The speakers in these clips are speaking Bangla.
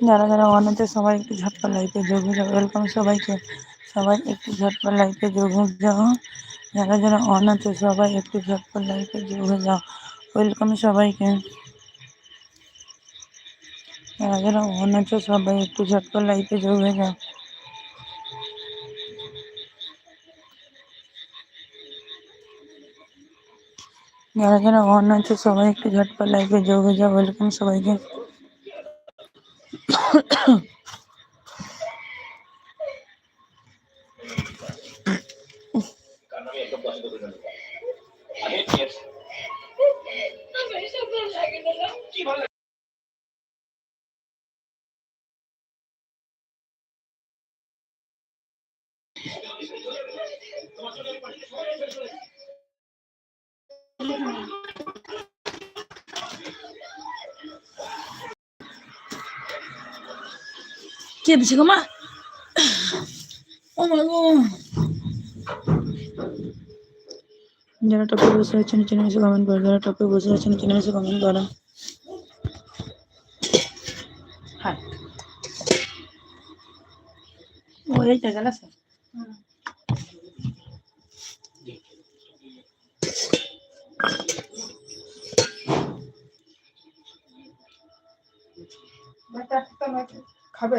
যারা যারা অন আছে সবাই একটু ঝটপট লাইফে যোগ হয়ে যাও ওয়েলকাম সবাইকে। সবাই একটু ঝটপট লাইফে যোগ হয়ে যাও। যারা যারা অন আছে সবাই একটু ঝটপট লাইফে যোগ হয়ে যাও ওয়েলকাম সবাইকে। যারা যারা অন আছে সবাই একটু ঝটপট লাইফে যোগ হয়ে যাও। যারা যারা অন আছে সবাই একটু ঝটপট লাইফে যোগ হয়ে যাও ওয়েলকাম সবাইকে। কে দিছে গো মা? ও মা গো। যারা টপে বসে আছে নিচে নেমে কমেন্ট করো। যারা টপে বসে আছে নিচে নেমে কমেন্ট করো। হ্যাঁ। ও স্যার খাবে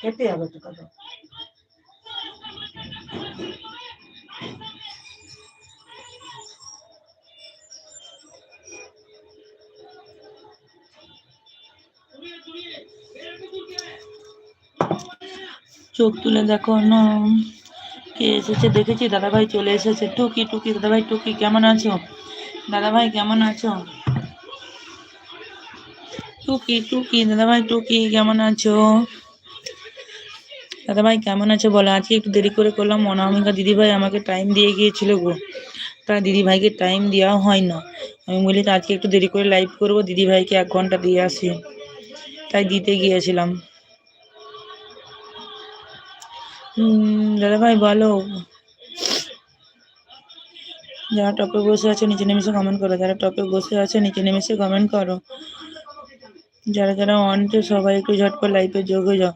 খেতে হবে তো খাবে। চোখ তুলে দেখো না, কে এসেছে? দেখেছি, দাদাভাই চলে এসেছে। টুকি টুকি, দাদাভাই, টুকি, কেমন আছো? দাদাভাই, কেমন আছো? টুকি টুকি, দাদাভাই, টুকি, কেমন আছো? দাদাভাই, কেমন আছো বলো? আজকে একটু দেরি করে করলাম। অনামিকা দিদিভাই আমাকে টাইম দিয়ে গিয়েছিল গো। তা দিদিভাইকে টাইম দেওয়া হয় না আমি বলি আজকে একটু দেরি করে লাইভ করব। দিদিভাইকে এক ঘণ্টা দিয়ে আসি। তাই দিতে গিয়েছিলাম। দাদাভাই, বলো। যারা টপে বসে আছে, নিচে নেমে এসে কমেন্ট করো। যারা টপে বসে আছে, নিচে নেমে এসে কমেন্ট করো। যারা যারা অন আছে, সবাই একটু ঝটপট লাইফে যোগ হয়ে যাও।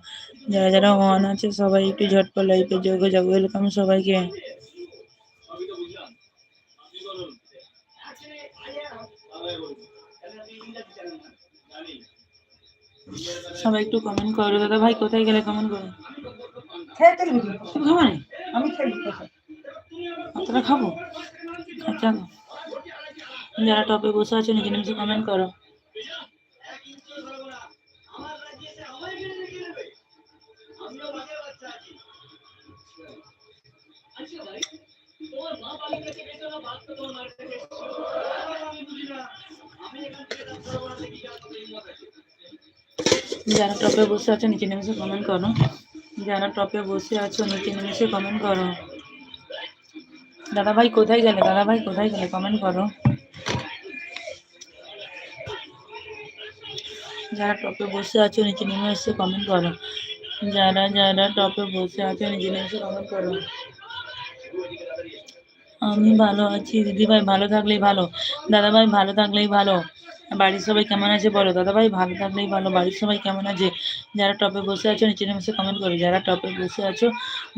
যারা যারা অন আছে, সবাই একটু ঝটপট লাইফে যোগ হয়ে যাও। ওয়েলকাম সবাইকে। সবাই একটু কমেন্ট করো। দাদা ভাই, কোথায় গেলে কমেন্ট করো? খাব অতটা খাব? আচ্ছা। যারা টপে বসে আছে, নিজে নিজে কমেন্ট করো। যারা টপে বসে আছো, নিচে নেমে এসে কমেন্ট করো। যারা টপে বসে আছো, নিচে নেমে এসে কমেন্ট করো। দাদা ভাই কোথায় গেলে? দাদা ভাই কোথায় গেলে? কমেন্ট করো। যারা টপে বসে আছো, নিচে নেমে এসে কমেন্ট করো। যারা যারা টপে বসে আছো, নিচে নেমে এসে কমেন্ট করো। আমি ভালো আছি, দিদিভাই ভালো থাকলেই ভালো, দাদাভাই ভালো থাকলেই ভালো। বাড়ির সবাই কেমন আছে বলো? দাদাভাই ভালো থাকলেই ভালো, বাড়ির সবাই কেমন আছে? যারা টপে বসে আছো, নিচে নেমে এসে কমেন্ট করো। যারা টপে বসে আছো,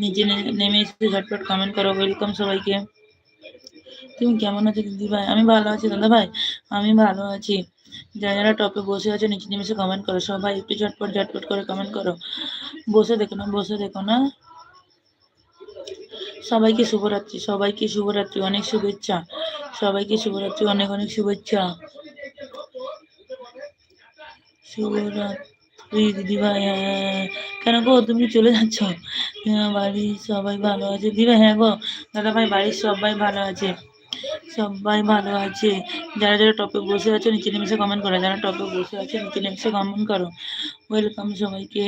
নিচে নেমে এসে ঝটপট কমেন্ট করো। ওয়েলকাম সবাইকে। তুমি কেমন আছো দিদিভাই? আমি ভালো আছি দাদাভাই, আমি ভালো আছি। যারা যারা টপে বসে আছে, নিচে নেমে এসে কমেন্ট করো। সবাই একটু ঝটপট ঝটপট করে কমেন্ট করো। বসে দেখো না, বসে দেখো না। সবাইকে শুভরাত্রি সবাইকে শুভরাত্রি, অনেক শুভেচ্ছা। সবাইকে শুভরাত্রি, অনেক অনেক শুভেচ্ছা। শুভরাত্রি দিদিভাই হ্যাঁ কেন গো, তুমি চলে যাচ্ছ? হ্যাঁ বাড়ির সবাই ভালো আছে। দিদিভাই হ্যাঁ গো, দাদা ভাই, বাড়ির সবাই ভালো আছে। সবাই ভালো আছে। যারা যারা টপে বসে আছে, নিচে নেমে এসে কমেন্ট করো। যারা টপে বসে আছে, নিচে নেমে এসে কমেন্ট করো। ওয়েলকাম সবাইকে।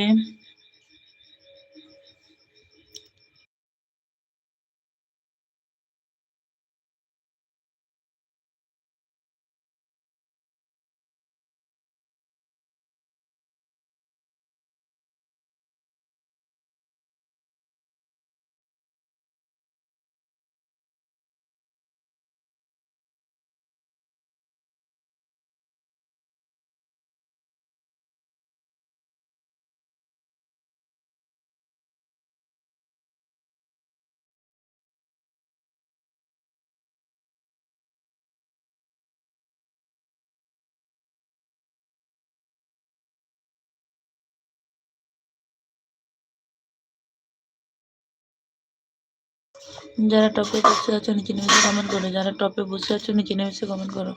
যারা টপে বসে আছো নিচে নেমেছে কমেন্ট করো। যারা টপে বসে আছো নিচে নেমেছে কমেন্ট করো।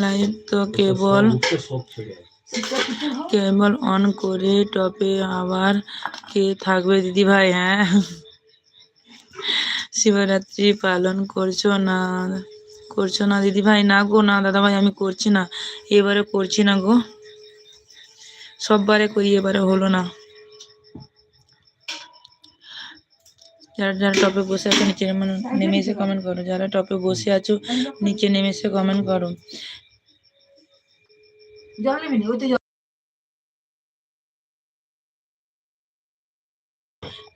লাইভ তো কেবল কেবল অন করে টপে আবার কে থাকবে দিদি ভাই হ্যাঁ? শিবরাত্রি পালন করছ না করছ না দিদি ভাই? না গো না দাদা ভাই আমি করছি না। এবারে করছি না গো। সববারে করি এবারে হলো না। যারা যারা টপে বসে আছো, নিচে নেমে- এসে কমেন্ট করো। যারা টপে বসে আছো, নিচে নেমে এসে কমেন্ট করো।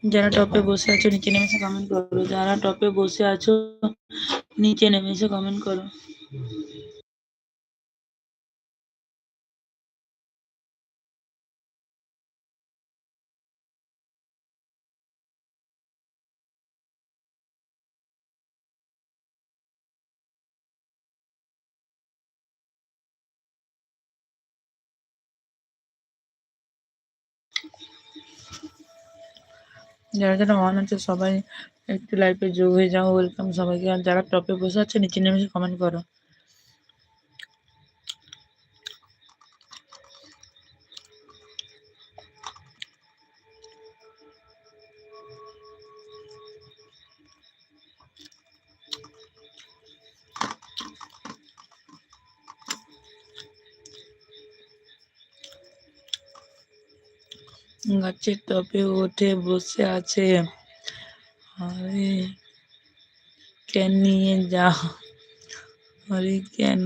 যারা টপে বসে আছো, নিচে নেমে এসে কমেন্ট করো। যারা টপে বসে আছো, নিচে নেমে এসে কমেন্ট করো। যারা যারা অন আছে সবাই একটু লাইভে যোগ হয়ে যাও ওয়েলকাম সবাইকে। আর যারা টপে বসে আছে, নিচে নেমে কমেন্ট করো। গাছের টপে উঠে বসে আছে। আরে ক্যান নিয়ে যাও? আরে ক্যান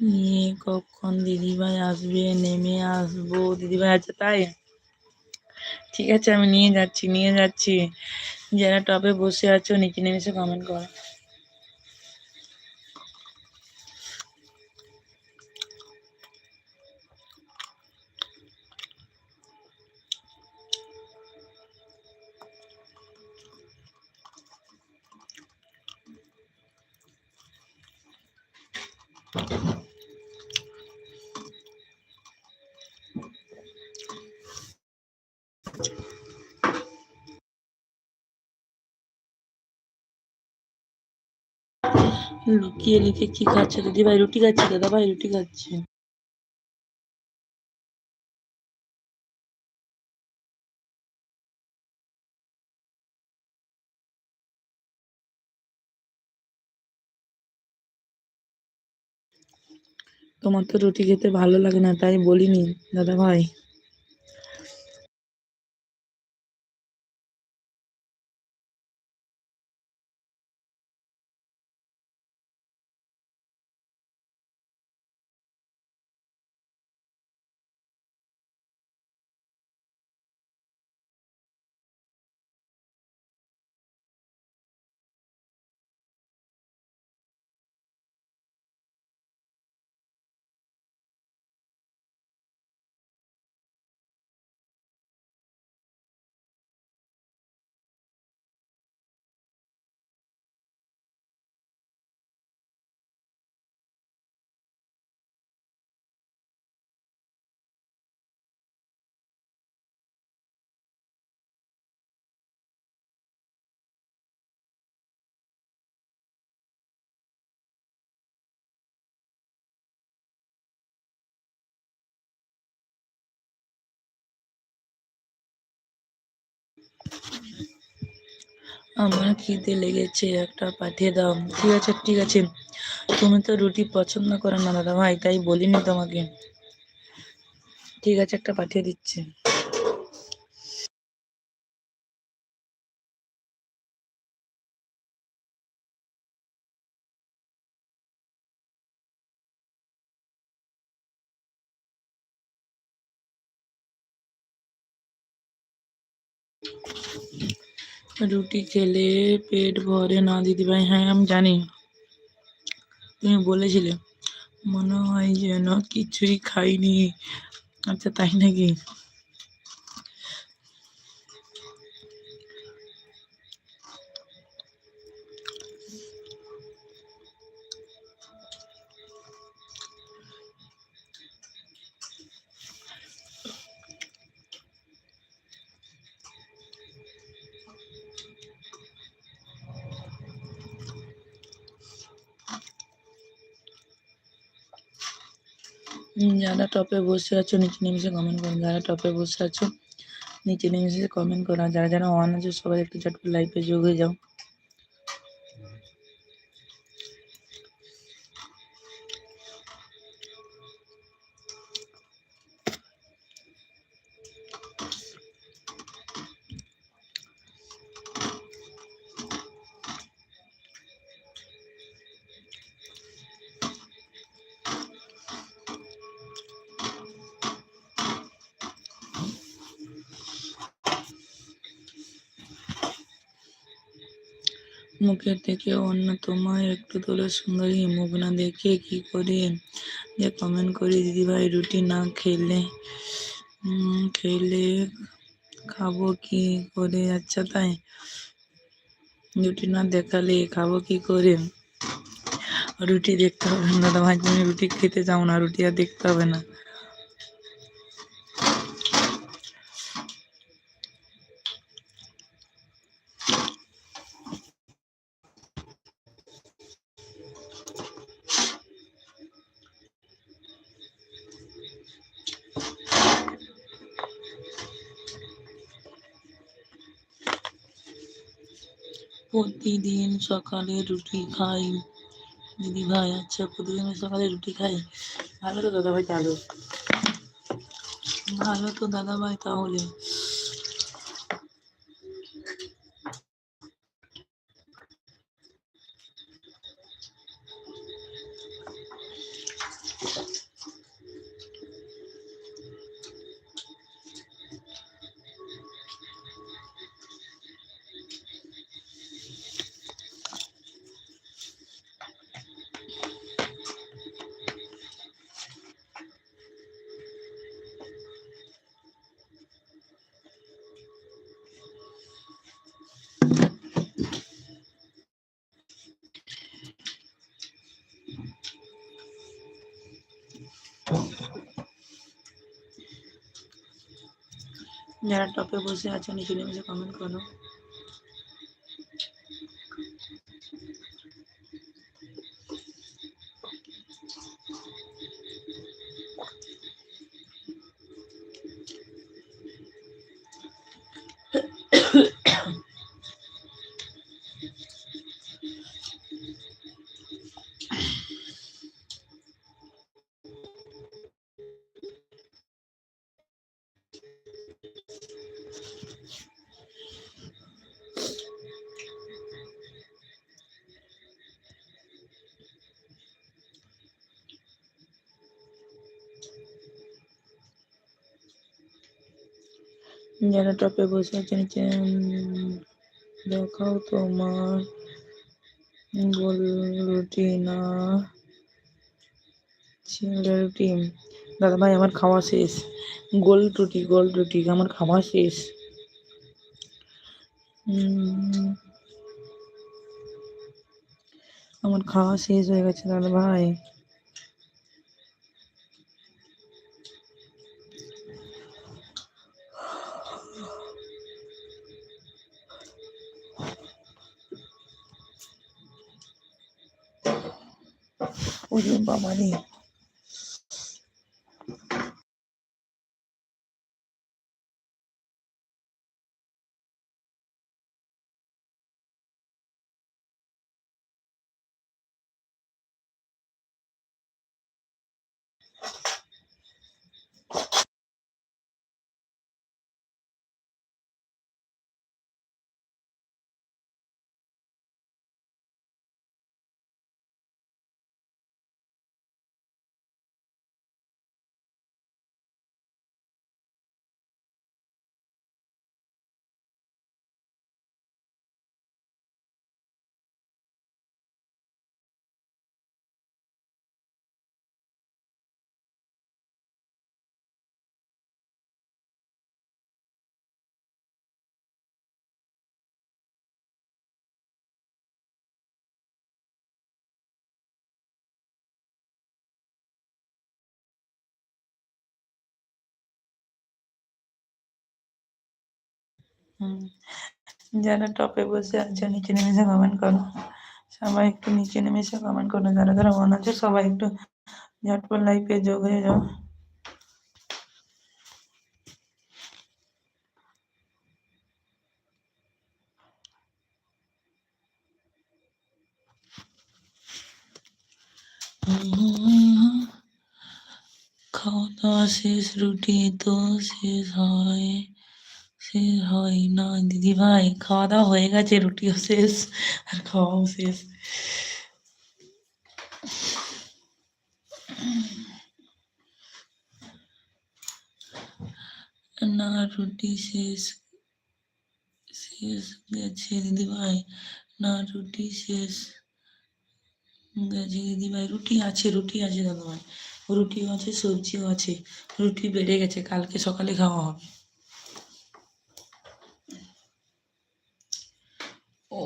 নিয়ে কখন দিদিভাই আসবে? নেমে আসব। দিদিভাই আছে তাই? ঠিক আছে, আমি নিয়ে যাচ্ছি নিয়ে যাচ্ছি। যারা টপে বসে আছো, নিচে নেমে এসে কমেন্ট করো। লুকিয়ে লিখে কি খাচ্ছে? দিদিভাই রুটি খাচ্ছে দাদা ভাই রুটি খাচ্ছি। তোমার তো রুটি খেতে ভালো লাগে না তাই বলিনি দাদা ভাই আমার খিদে লেগেছে, একটা পাঠিয়ে দাও। ঠিক আছে ঠিক আছে। তুমি তো রুটি পছন্দ করো না, দাদা ভাই, তাই বলিনি তোমাকে। ঠিক আছে, একটা পাঠিয়ে দিচ্ছে। রুটি খেলে পেট ভরে। না, দিদিভাই হ্যাঁ আমি জানি। তুমি বলেছিলে, মনে হয় যেন কিছুই খাইনি। আচ্ছা তাই নাকি? টপে বসে আছো, নিচে নেমে কমেন্ট করো। যারা টপে বসে আছো, নিচে নেমে কমেন্ট করো। যারা যারা অন আছে, সবাই একটু চটপট লাইভে যোগ হয়ে যাও। মুখের থেকে অন্য তোমায় একটু তোলে সুন্দরী মুখ না দেখে কি করে? যে কমেন্ট করি, দিদিভাই, রুটি না খেলে খেলে খাব কি করে? আচ্ছা তাই রুটি না দেখালে খাব কি করে? রুটি দেখতে হবে না দাদা ভাই তুমি রুটি খেতে চাও না, রুটি আর দেখতে হবে না। সকালে রুটি খাই। দিদি ভাই আচ্ছা প্রতিদিন সকালে রুটি খাই। ভালো তো দাদা ভাই তাহলে। ভালো তো দাদা ভাই তাহলে। যারা টপে বসে আছে নিচে কমেন্ট করো। যারা টপে বসে আছে, নিচে দেখাও তোমার গোল রুটি না। ছেলে রুটি। দাদা ভাই, আমার খাওয়া শেষ। গোল রুটি গোল রুটি, আমার খাওয়া শেষ। আমার খাওয়া শেষ হয়ে গেছে, দাদা ভাই। Amém. যারা টপে বসে আছে নিচে নেমে এসে কমেন্ট করো সবাই একটু নিচে নেমে এসে কমেন্ট করো যারা যারা মনে আছে সবাই একটু ঝটপট লাইফে যোগ হয়ে যাও খাওয়া দাওয়া শেষ রুটি তো শেষ হয় শেষ হয় না। দিদি ভাই, খাওয়া দাওয়া হয়ে গেছে, রুটিও শেষ, আর খাওয়াও শেষ। না, রুটি শেষ শেষ গেছে দিদি ভাই। না, রুটি শেষ গেছে দিদি ভাই। রুটি আছে রুটি আছে দাদা ভাই রুটিও আছে, সবজিও আছে। রুটি বেড়ে গেছে, কালকে সকালে খাওয়া হবে ও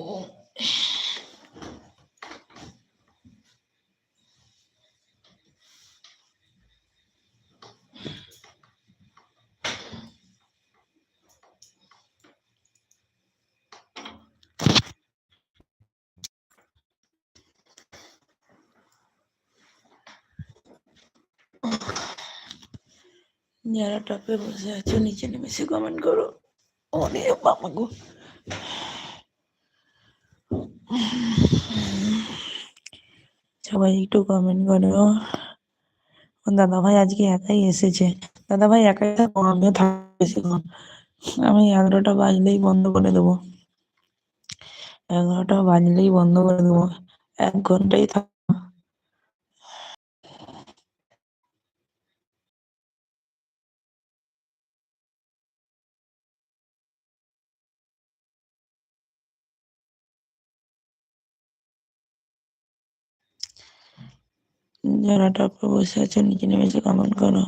যারা টপে বসে আছো, নিচে নেমে এসে কমেন্ট করো। ওরে বাবা গো। সবাই একটু কমেন্ট করো। দাদা ভাই আজকে একাই এসেছে। দাদা ভাই একাই থাকব আমিও থাকব আমি এগারোটা বাজলেই বন্ধ করে দেবো। এগারোটা বাজলেই বন্ধ করে দেবো। এক ঘন্টাই থাক যারা টপে বসে আছে নিচে নেমেছে কমেন্ট করো।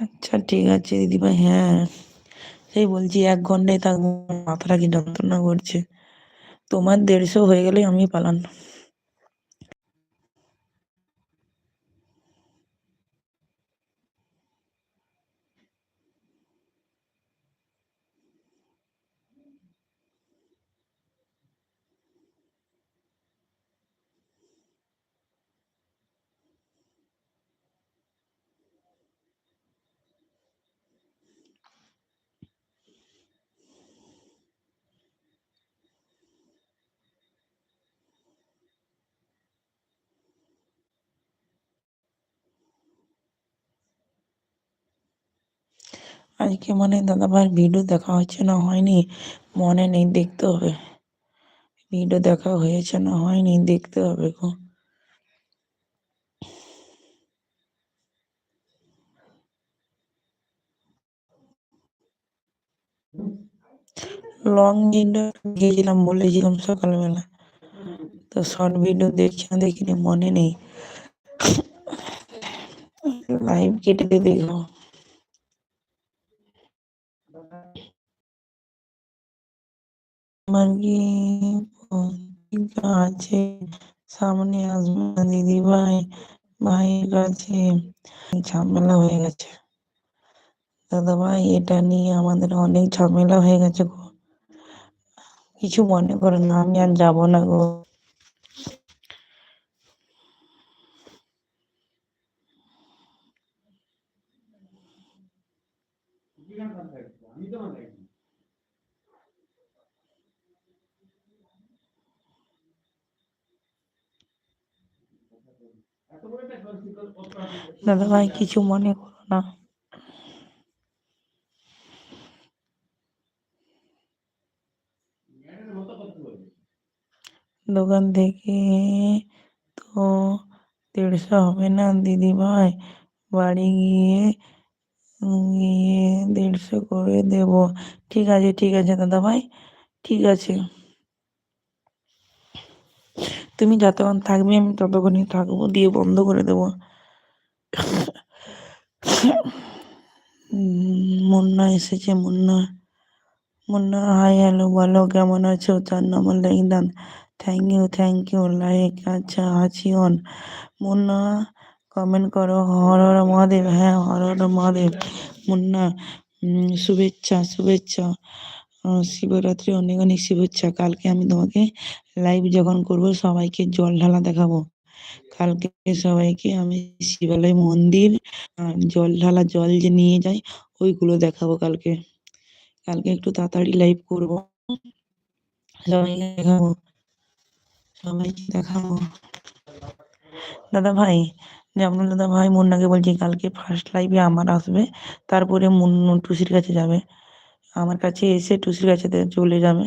আচ্ছা ঠিক আছে দিদিভাই হ্যাঁ। সেই বলছি এক ঘন্টায় থাকব, মাথাটা কি যন্ত্রণা করছে? তোমার দেড়শো হয়ে গেলেই আমি পালান। আজকে মানে ভাইয়ের ভিডিও দেখা হচ্ছে না, হয়নি। মনে নেই, দেখতে হবে। ভিডিও দেখা হয়েছে না, হয়নি, দেখতে হবে গো। লং ভিডিও গিয়েছিলাম বলেছিলাম সকালবেলা। তো শর্ট ভিডিও দেখছি না, দেখিনি, মনে নেই। লাইভ কেটে দিয়ে কি আছে সামনে না দিদি ভাই, ভাইয়ের কাছে ঝামেলা হয়ে গেছে। দাদা ভাই, এটা নিয়ে আমাদের অনেক ঝামেলা হয়ে গেছে গো। কিছু মনে করে না, আমি আর যাব না গো। দাদা ভাই, কিছু মনে করো না। দোকান থেকে তো দেড়শো হবে না, দিদি ভাই? বাড়ি গিয়ে গিয়ে দেড়শো করে দেবো। ঠিক আছে ঠিক আছে দাদা ভাই, ঠিক আছে। তুমি যতক্ষণ থাকবে, আমি ততক্ষণই থাকব, দিয়ে বন্ধ করে দেবো। মুন্না এসেছে, মুন্না। মুন্না হাই হ্যালো বলো, কেমন আছো? চার নম্বর লাইক দান thank you thank you like আচ্ছা আছি অন মুন্না কমেন্ট করো হর হর মহাদেব হ্যাঁ হর হর মহাদেব। মুন্না শুভেচ্ছা শুভেচ্ছা। শিবরাত্রি অনেক অনেক শুভেচ্ছা। কালকে আমি তোমাকে লাইভ যখন করব, সবাইকে জল ঢালা দেখাবো। কালকে সবাইকে আমি শিবালয় মন্দির জল ঢালা, জল যে নিয়ে যাই, ওইগুলো দেখাবো কালকে। কালকে একটু তাড়াতাড়ি লাইভ করব। সবাইকে দেখাবো। সবাইকে দেখাবো। দাদা ভাই, যেমন দাদা ভাই মুন্নাকে বলছি, কালকে ফার্স্ট লাইভে আমার আসবে, তারপরে মুন্নু টুসির কাছে যাবে। আমার কাছে এসে টুসির কাছে চলে যাবে।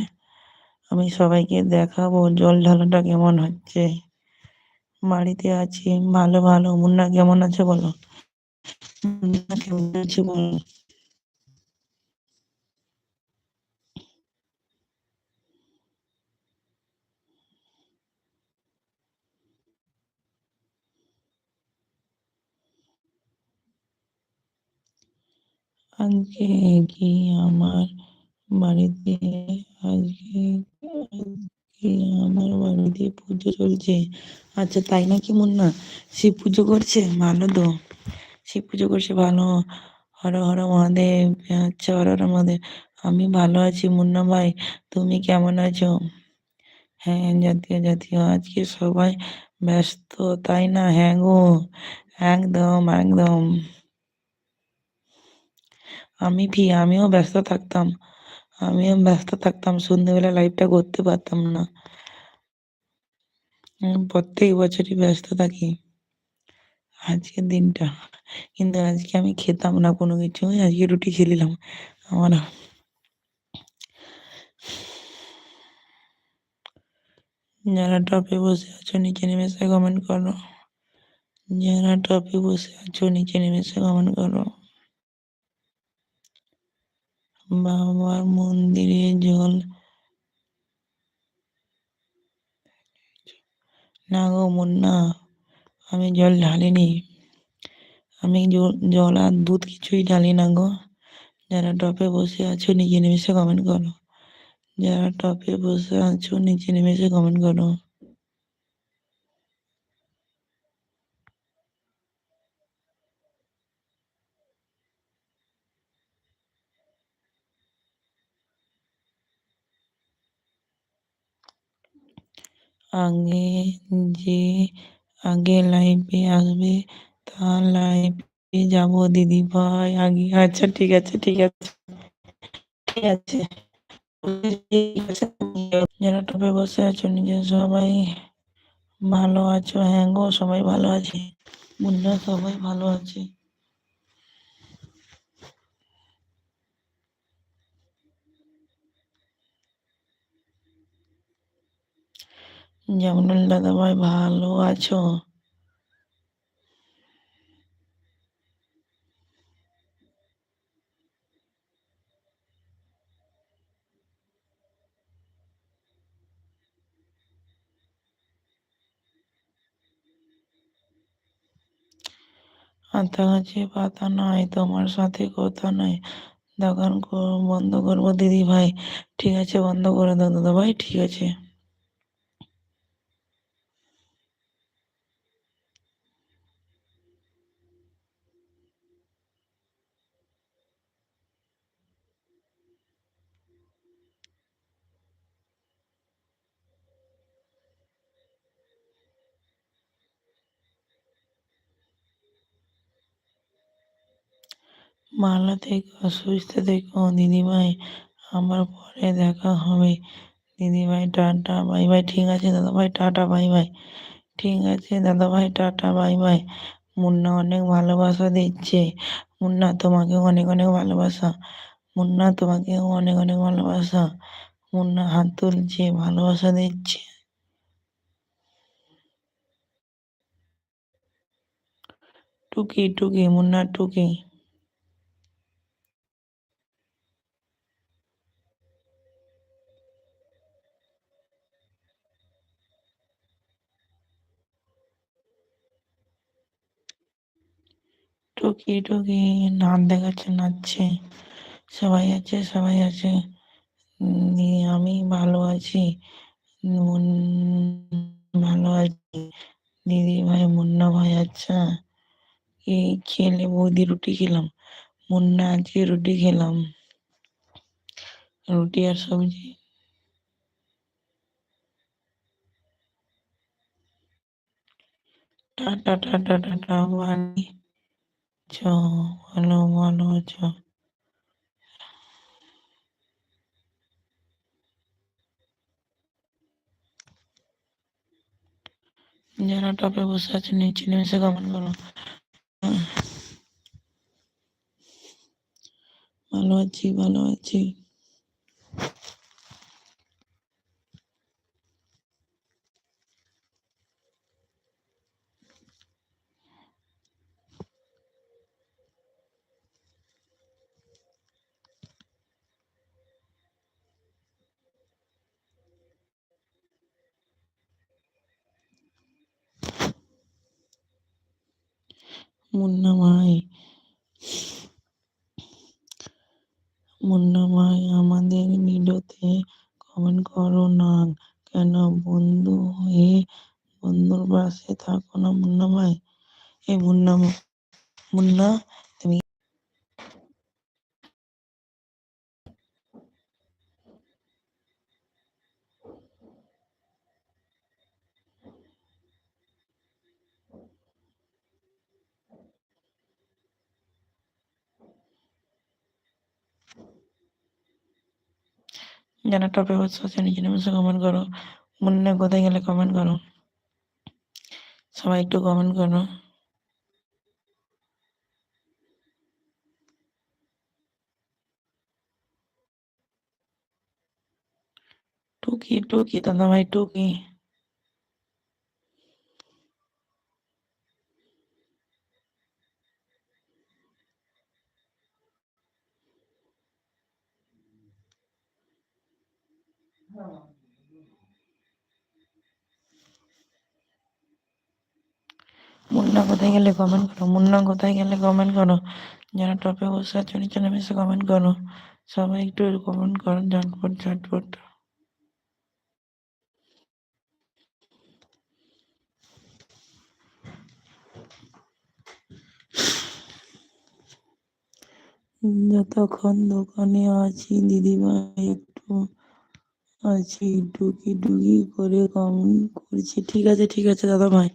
আমি সবাইকে দেখাবো জল ঢালাটা কেমন হচ্ছে। বাড়িতে আছি, ভালো ভালো। মুন্না কেমন আছে বলো? মুন্না কেমন আছে বলো? আজকে কি আমার বাড়িতে, আজকে আজকে আমার বাড়িতে পুজো চলছে। আচ্ছা তাই নাকি মুন্না? শিব পুজো করছে? ভালো তো। শিব পুজো করছে, ভালো। হর হর মহাদেব আচ্ছা হর হর মহাদেব। আমি ভালো আছি মুন্না ভাই, তুমি কেমন আছো? হ্যাঁ জাতীয় জাতীয়। আজকে সবাই ব্যস্ত, তাই না? হ্যাঁ গো। একদম একদম। আমি ফি আমিও ব্যস্ত থাকতাম। আমিও ব্যস্ত থাকতাম সন্ধ্যেবেলা লাইভটা করতে পারতাম না। প্রত্যেক বছরই ব্যস্ত থাকি। আজকের দিনটা। কিন্তু আজকে আমি খেতাম না কোনো কিছু আজকে রুটি খেয়ে নিলাম আমার যারা টপে বসে আছো, নিচে নেমে কমেন্ট করো। যারা টপে বসে আছো, নিচে নেমে কমেন্ট করো। বাবার মন্দিরে জল না গো মুন্না, আমি জল ঢালিনি। আমি জল- আর দুধ কিছুই ঢালি না গো। যারা টপে বসে আছো নিচে নেমে কমেন্ট করো। যারা টপে বসে আছো নিচে নেমে কমেন্ট করো। আগে যে আগে লাইভে আসবে, তার লাইভে যাব দিদি ভাই। আগে আচ্ছা ঠিক আছে ঠিক আছে ঠিক আছে। যারা টপে বসে আছো নিজে সবাই ভালো আছো। হ্যাঁ গো, সবাই ভালো আছে। মুন্না সবাই ভালো আছে। যেমন দাদা ভাই ভালো আছো? আতা গাছে পাতা নাই, তোমার সাথে কথা নাই। দোকান বন্ধ করব, দিদি ভাই। ঠিক আছে, বন্ধ করে দাও, দাদা ভাই, ঠিক আছে। ভালো থেকো সুস্থ থেকো দিদিভাই আবার পরে দেখা হবে। দিদিভাই, টাটা বাই বাই ঠিক আছে দাদা ভাই টাটা বাই বাই ঠিক আছে দাদা ভাই টাটা বাই বাই মুন্না অনেক ভালোবাসা দিচ্ছে। মুন্না তোমাকেও অনেক অনেক ভালোবাসা। মুন্না তোমাকেও অনেক অনেক ভালোবাসা। মুন্না হাত তুলছে, ভালোবাসা দিচ্ছে। টুকি টুকি, মুন্না টুকি। টুকি টুকি নাচ দেখাচ্ছে, নাচছে। সবাই আছে সবাই আছে। আমি ভালো আছি। ভালো আছি। দিদি ভাই, মুন্না ভাই আচ্ছা। এই খেলে বৌদি রুটি খেলাম। মুন্না আজকে রুটি খেলাম। রুটি আর সবজি। টাটা টাটা টাটা বাড়ি চ ভালো ভালো আছো যারা টপে বসে আছে নিচে নেমে কমেন্ট করো ভালো আছি ভালো আছি মুন্না ভাই মুন্না ভাই আমাদের ভিডিওতে কমেন্ট করো না। কেন বন্ধু হয়ে বন্ধুর পাশে থাকো না মুন্না ভাই এই মুন্না মুন্না তুমি যারা টপে বসে আছে নিচে নেমে কমেন্ট করো। মুন্না কোথায় গেলে কমেন্ট করো। সবাই একটু কমেন্ট করো। টুকি টুকি দাদা ভাই টুকি মুন্না কোথায় গেলে কমেন্ট করো? মুন্না কোথায় গেলে কমেন্ট করো? যারা টপে বসে আছো, নিচে নেমে এসে কমেন্ট করো। সবাই একটু কমেন্ট করো, ঝটপট ঝটপট। যতক্ষণ দোকানে আছি, দিদিভাই একটু আছি টুকি টুকি করে কমেন্ট করছি। ঠিক আছে ঠিক আছে দাদা ভাই